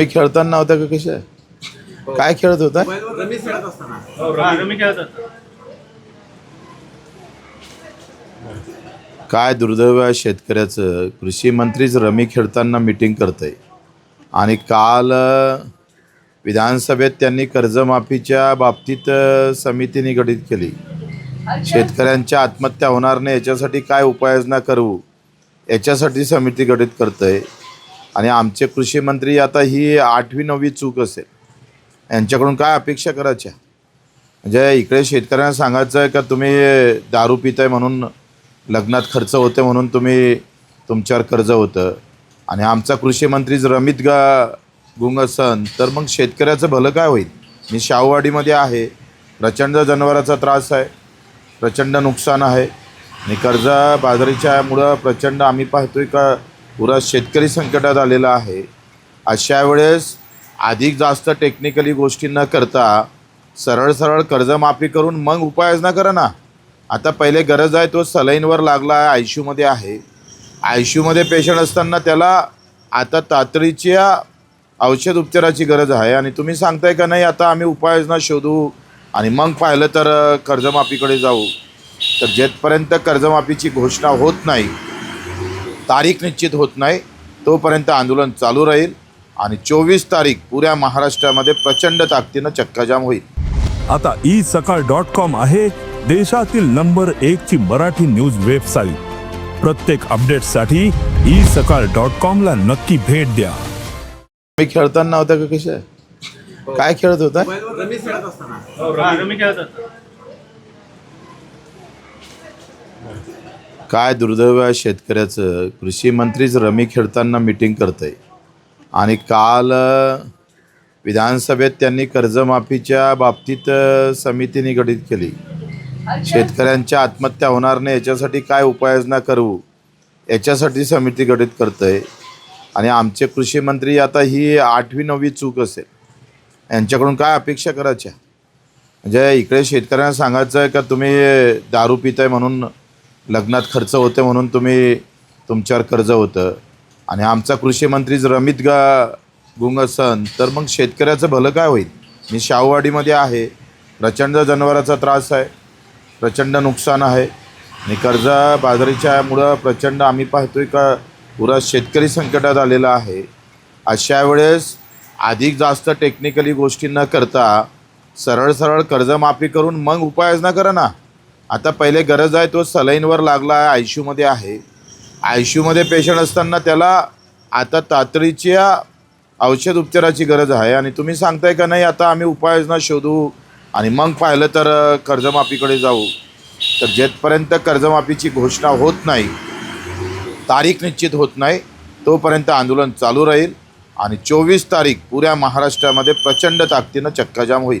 मी खेळताना होता का कशा? काय खेळत होता? काय दुर्दैव आहे शेतकऱ्याचं? कृषी मंत्रीच रमी खेळताना मिटिंग करतंय. आणि काल विधानसभेत त्यांनी कर्जमाफीच्या बाबतीत समिती निगडित केली. शेतकऱ्यांच्या आत्महत्या होणार नाही याच्यासाठी काय उपाययोजना करू? याच्यासाठी समिती गठीत करतंय. आणि आमचे कृषी मंत्री आता ही आठवी नववी चूक असेल. यांच्याकडून काय अपेक्षा करायच्या? म्हणजे इकडे शेतकऱ्यांना सांगायचं आहे का तुम्ही दारू पिताय म्हणून लग्नात खर्च होते म्हणून तुम्ही तुमच्यावर कर्ज होतं. आणि आमचा कृषी मंत्री जर रमित गा गुंग असन तर मग शेतकऱ्याचं भलं काय होईल? मी शाहूवाडीमध्ये आहे. प्रचंड जनावराचा त्रास आहे. प्रचंड नुकसान आहे. आणि कर्ज बाजारीच्यामुळं प्रचंड आम्ही पाहतोय का पुरा शेतकरी संकटात आलेला आहे. अशा वेळेस अधिक जास्त टेक्निकली गोष्टी न करता सरळ सरळ कर्जमाफी करून मग उपाययोजना करा ना. आता पहिले गरज आहे तो सलाईनवर लागला आहे आय यूमध्ये आहे. आय यूमध्ये पेशंट असताना त्याला आता तातडीच्या औषध उपचाराची गरज आहे आणि तुम्ही सांगताय का नाही आता आम्ही उपाययोजना शोधू आणि मग पाहिलं तर कर्जमाफीकडे जाऊ. तर जेथपर्यंत कर्जमाफीची घोषणा होत नाही तारीख निश्चित होत नाही तोपर्यंत आंदोलन चालू राहील आणि चोवीस तारीख पुऱ्या महाराष्ट्रामध्ये प्रचंड ताकदीनं चक्काजाम होईल. आता ई सकाळ डॉट कॉम आहे देशातील नंबर एक ची मराठी न्यूज वेबसाईट. प्रत्येक अपडेटसाठी ई सकाळ डॉट कॉम ला नक्की भेट द्या. मी खेळताना होता का कशा? काय खेळत होता? रमी खेळत काय दुर्दैव आहे शेतकऱ्याचं? कृषी मंत्रीच रमी खेळताना मिटिंग करतंय. आणि काल विधानसभेत त्यांनी कर्जमाफीच्या बाबतीत समितीने समिती निगडित केली. शेतकऱ्यांच्या आत्महत्या होणार नाही याच्यासाठी काय उपाययोजना करू? याच्यासाठी समिती गठीत करतंय. आणि आमचे कृषी मंत्री आता ही आठवी नववी चूक असेल. यांच्याकडून काय अपेक्षा करायच्या? म्हणजे इकडे शेतकऱ्यांना सांगायचं आहे का तुम्ही दारू पिताय म्हणून लग्नात खर्च होते म्हणून तुम्ही तुमच्यावर कर्ज होतं. आणि आमचा कृषी मंत्री जर रमित गा गुंग असन तर मग शेतकऱ्याचं भलं काय होईल? मी शाहूवाडीमध्ये आहे. प्रचंड जनावराचा त्रास आहे. प्रचंड नुकसान आहे. आणि कर्ज बाजारीच्यामुळं प्रचंड आम्ही पाहतोय का पुरा शेतकरी संकटात आलेला आहे. अशा वेळेस अधिक जास्त टेक्निकली गोष्टी न करता सरळ सरळ कर्जमाफी करून मग उपाययोजना करा ना. आता पहिले गरज आहे तो सलाईनवर लागला आहे आय यूमध्ये आहे. आय यूमध्ये पेशंट असताना त्याला आता तातडीच्या औषध उपचाराची गरज आहे. आणि तुम्ही सांगताय का नाही आता आम्ही उपाययोजना शोधू आणि मग पाहिलं तर कर्जमाफीकडे जाऊ. तर जेथपर्यंत कर्जमाफीची घोषणा होत नाही तारीख निश्चित होत नाही तोपर्यंत आंदोलन चालू राहील. आणि चोवीस तारीख पुऱ्या महाराष्ट्रामध्ये प्रचंड ताकदीनं चक्काजाम होईल.